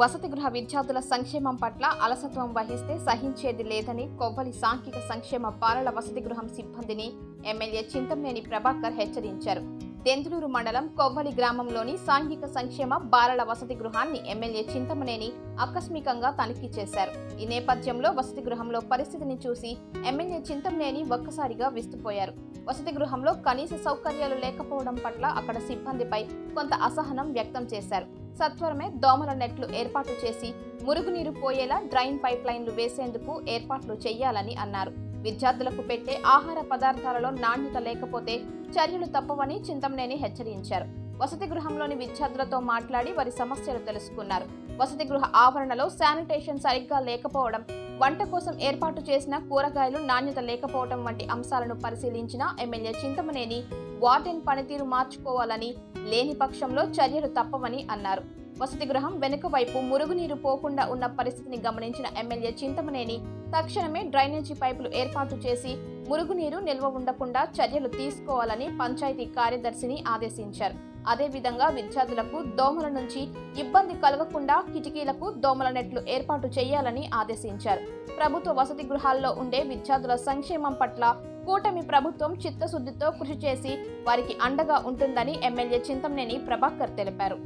వసతి గృహ విద్యార్థుల సంక్షేమం పట్ల అలసత్వం వహిస్తే సహించేది లేదని కొవ్వలి సాంఘిక సంక్షేమ బాలల వసతి గృహం సిబ్బందిని ఎమ్మెల్యే చింతమనేని ప్రభాకర్ హెచ్చరించారు. దెందులూరు మండలం కొవ్వలి గ్రామంలోని సాంఘిక సంక్షేమ బాలల వసతి గృహాన్ని ఎమ్మెల్యే చింతమనేని ఆకస్మికంగా తనిఖీ చేశారు. ఈ నేపథ్యంలో వసతి గృహంలో పరిస్థితిని చూసి ఎమ్మెల్యే చింతమనేని ఒక్కసారిగా విస్తుపోయారు. వసతి గృహంలో కనీస సౌకర్యాలు లేకపోవడం పట్ల అక్కడ సిబ్బందిపై కొంత అసహనం వ్యక్తం చేశారు. సత్వరమే దోమల నెట్లు ఏర్పాటు చేసి మురుగునీరు పోయేలా డ్రైన్ పైప్ లైన్లు వేసేందుకు ఏర్పాట్లు చేయాలని అన్నారు. విద్యార్థులకు పెట్టే ఆహార పదార్థాలలో నాణ్యత లేకపోతే చర్యలు తప్పవని చింతమనేని హెచ్చరించారు. వసతి గృహంలోని విద్యార్థులతో మాట్లాడి వారి సమస్యలు తెలుసుకున్నారు. వసతి గృహ ఆవరణలో శానిటేషన్ సరిగ్గా లేకపోవడం వంట కోసం ఏర్పాటు చేసిన కూరగాయలు నాణ్యత లేకపోవడం వంటి అంశాలను పరిశీలించిన ఎమ్మెల్యే చింతమనేని వార్డెన్ పనితీరు మార్చుకోవాలని లేని పక్షంలో చర్యలు తప్పవని అన్నారు. వసతి గృహం వెనుక వైపు మురుగునీరు పోకుండా ఉన్న పరిస్థితిని గమనించిన ఎమ్మెల్యే చింతమనేని తక్షణమే డ్రైనేజీ పైపులు ఏర్పాటు చేసి మురుగునీరు నిల్వ ఉండకుండా చర్యలు తీసుకోవాలని పంచాయతీ కార్యదర్శిని ఆదేశించారు. అదేవిధంగా విద్యార్థులకు దోమల నుంచి ఇబ్బంది కలగకుండా కిటికీలకు దోమల నెట్లు ఏర్పాటు చేయాలని ఆదేశించారు. ప్రభుత్వ వసతి గృహాల్లో ఉండే విద్యార్థుల సంక్షేమం పట్ల కూటమి ప్రభుత్వం చిత్తశుద్ధితో కృషి చేసి వారికి అండగా ఉంటుందని ఎమ్మెల్యే చింతమనేని ప్రభాకర్ తెలిపారు.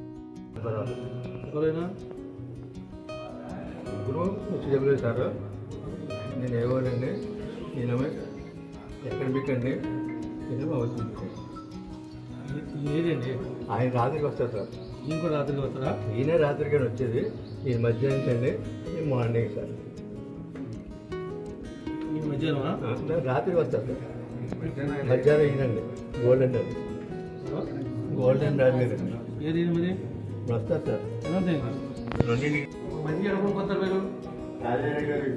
నేను అవుతుంది ఏదండి? ఆయన రాత్రికి వస్తారు సార్. ఈయన కూడా రాత్రికి వస్తారా? ఈయన రాత్రికి వచ్చేది. ఈయన మధ్యాహ్నం అండి నేను మార్నింగ్ సార్. ఈ నేను రాత్రికి వస్తారు సార్. మధ్యాహ్నం ఈయనండి. గోల్డెన్ అది గోల్డెన్ రాజు మీద ఏది మరి? వస్తారు సార్. ఏమంటే రెండింటికి. మంచి ఎక్కడ కొత్త పేరు రాజయ్య గారి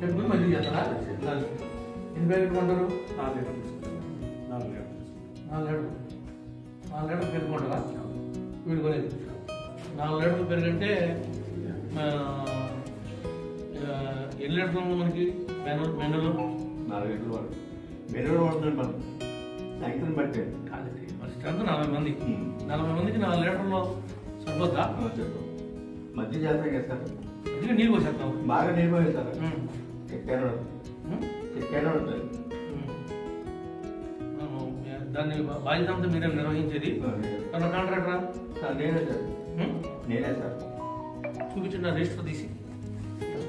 పెట్టుకుని మంచిగా చేస్తారా. ఎన్ని పేరు పెట్టుకుంటారు? నాలుగు ఏడు నాలుగు ఏడు పెట్టుకుంటారా? వీడుకోలేదు నాలుగు ఏడు పెరుగంటే ఆ, ఆ, ఎన్ని లీటర్లు ఉంది మనకి? మెనలు మెనలు? నాలుగు గంటల వరకు మెరూన్ ఉంటుంది మనం సాయంత్రం బట్టే కాదండి మరి స్ట్రెంత్ నలభై మంది. నలభై మందికి నాలుగు లీటర్లు సరిపోద్దా? మధ్య చేస్తాం కదా సార్ అందుకే నీళ్ళు పోసేస్తాం. బాగా నిర్మోహం సార్ ఉంటుంది ఉమ్. దాన్ని బాధ్యత అంతా మీరే నిర్వహించేది? తన కాంట్రాక్టరా? సార్ నేనే సార్? నేనే సార్. చూపించండి నా రిజిస్టర్ తీసి.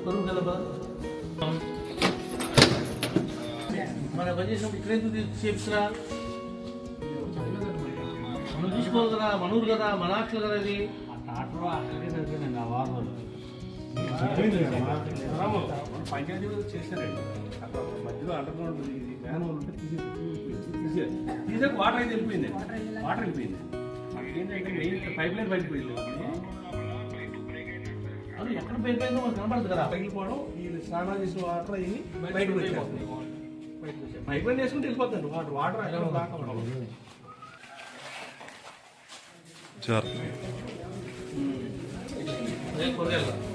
కరువు కదా మన పని చేసినప్పుడు ఇక్కడే చేపిస్తురా మనం తీసుకోవాలి కదా మనూరు కదా మన ఆక్షలు కదా ఇది. పంచాయతీ చేశారండి అక్కడ మధ్యలో అండర్ ఇది మ్యాన్ ఉంటే తీసి తీసేది తీసాక వాటర్ అయితే వెళ్ళిపోయింది వాటర్ వెళ్ళిపోయింది ఇక్కడ పైప్ లైన్ బయటకు పోయింది అది ఎక్కడ పోయిపోయిందో మనకు కనపడదు కదా పగిలిపోవడం ఈ స్నానాలు చేసిన వాటర్ అయ్యి బయటకు వచ్చేస్తుంది పైప్ లైన్ వేసుకుంటే వెళ్ళిపోతాను వాటర్ వాటర్ అక్కడ కూరగాయలు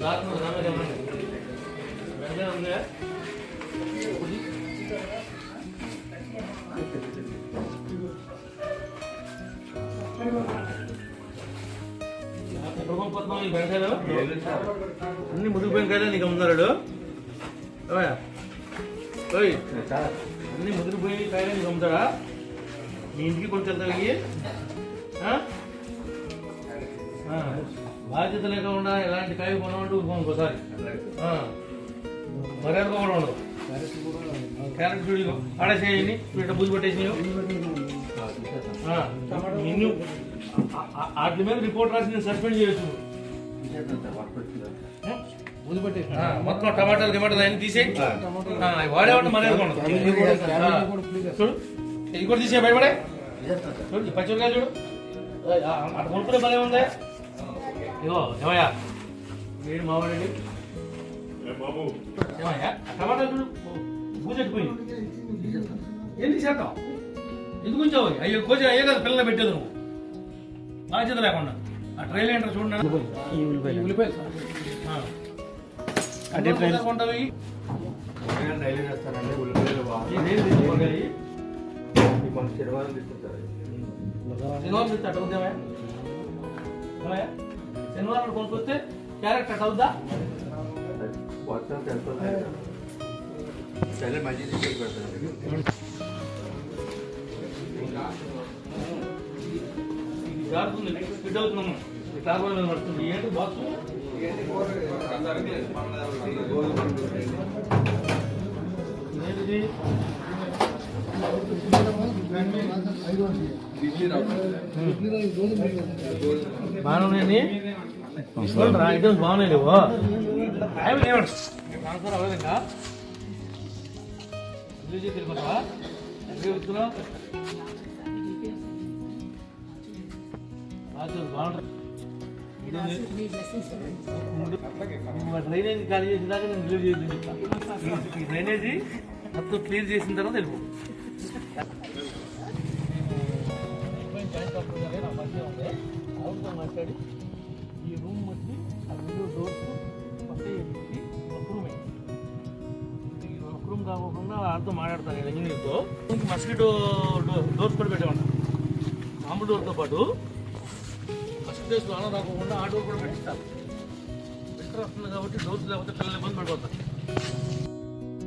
దాంట్లో రామే కదండి వెంటనే ఉందా ఎక్కడ పంపుతున్నావు ఈ బెండకాయలు అన్ని ముదుగు బెండకాయలు నీకు అమ్ముతున్నాడు ఏమయ్యా? ఓయ్ సార్ అన్ని ముదిరిపోయి కాయలు నీకు అమ్ముతాడా మీ ఇంటికి కొంచెం తగ్గి బాధ్యత లేకుండా ఎలాంటి కాయ కొనమంటూ ఇంకోసారి. మర్యాద కూడా ఉండదు. క్యారెట్ చూడి ఆడేసేయండి. ఇట్లా బుద్ధి పెట్టేసి నిన్ను వాటి మీద రిపోర్ట్ రాసి నేను సస్పెండ్ చేయొచ్చు. మొత్తం టమాటాలు గిమాటాలు అన్ని తీసేయి. వాడేవాడు మర్యాద ఉండదు చూడు. ఇది కూడా తీసే భయపడే. చూడు పచ్చిమిరకాయ చూడు. అటు కొనుక్కునే పని ఉంది. ఇగో ఏమయ్యా? వీడు మావాడండి. ఏమయ్యా? టమాటా చూడు పూజెట్టిపోయింది ఏం తీసేద్దాం ఎందుకు ఉంచావు? అయ్యో కోచ అయ్యే కదా పిల్లలు పెట్టేది నువ్వు. బాధ్యత లేకుండా. ఆ ట్రైల్ ఏంటో చూడండి. అదే కొంటవి డైలీ చేస్తానండి ఉల్లిపాయలు బాగా. శనివారం తీసుకుంటారు. శనివారం నుంచి అట్ట అవుద్దామా ఏమయ్యా? శనివారం కొనుక్కొస్తే క్యారెక్టర్ అట్ట అవుద్దా వర్షం తెలుస్తుంది సరే మంచి తీసుకొని పెడతాను ఇది జారుతుంది స్పీడ్ అవుతున్నాము ఈ కార్బన్ మీద పడుతుంది ఏంటి బాక్స్ ఏంటిది బాగున్నాయండి? రా ఐటమ్స్ బాగున్నాయి లేవు. అవి ట్రాన్స్ఫర్ తిరుగుతావా బాగుంటుంది డ్రైనేజ్ ఖాళీ చేసిన దాకా నేను రిలీవ్ చేసి ఈ డ్రైనేజీ మొత్తం క్లియర్ చేసిన తర్వాత వెళ్ళిపో. మాట్లాడి ఈ రూమ్ వచ్చి ఆ విండో డోర్స్ కొత్త చేసి ఒక రూమ్ ఈ ఒక రూమ్ కాకుండా వాళ్ళతో మాట్లాడతాను నేను ఇంజనీర్తో మస్కిటో డోర్స్ కూడా పెట్టామంట మామూలు డోర్తో పాటు మస్కిటోస్ డేస్ వాన రాకుండా ఆ డోర్ కూడా పెట్టిస్తాను వింటర్ వస్తుంది కాబట్టి డోర్స్ లేకపోతే పిల్లలు ఇబ్బంది పడిపోతారు.